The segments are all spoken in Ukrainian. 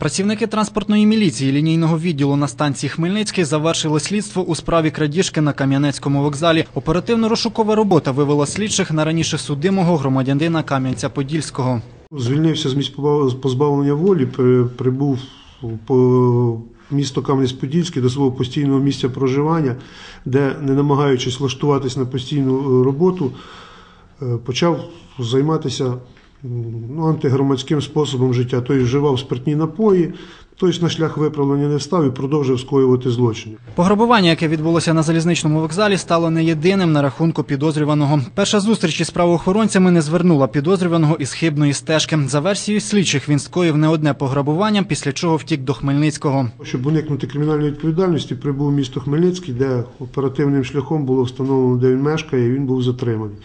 Працівники транспортної міліції лінійного відділу на станції Хмельницький завершили слідство у справі крадіжки на Кам'янецькому вокзалі. Оперативно-розшукова робота вивела слідчих на раніше судимого громадянина Кам'янця-Подільського. Звільнився з місць позбав- позбавлення волі, прибув по місто Кам'янець-Подільський до свого постійного місця проживання, де, не намагаючись влаштуватись на постійну е, роботу, е, почав займатися ну, антигромадським способом життя. Тобто вживав спиртні напої, тобто на шлях виправлення не став і продовжив скоювати злочини. Пограбування, яке відбулося на залізничному вокзалі, стало не єдиним на рахунку підозрюваного. Перша зустріч із правоохоронцями не звернула підозрюваного із хибної стежки. За версією слідчих, він скоїв не одне пограбування, після чого втік до Хмельницького. Щоб уникнути кримінальної відповідальності, прибув в місто Хмельницький, де оперативним шляхом було встановлено, де він мешкає, і він був затриманий.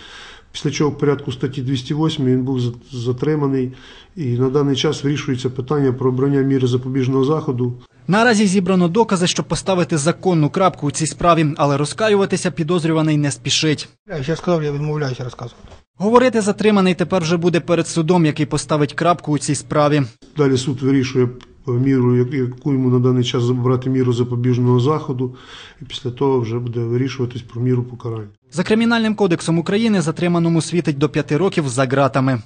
Після чого в порядку статті 208 він був за- затриманий, і на даний час вирішується питання про обрання міри запобіжного заходу. Наразі зібрано докази, щоб поставити законну крапку у цій справі, але розкаюватися підозрюваний не спішить. Я ще сказав, я відмовляюся розказувати. Говорити затриманий тепер вже буде перед судом, який поставить крапку у цій справі. Далі суд вирішує міру, яку йому на даний час брати міру запобіжного заходу, і після того вже буде вирішуватись про міру покарання. За кримінальним кодексом України затриманому світить до п'яти років за ґратами.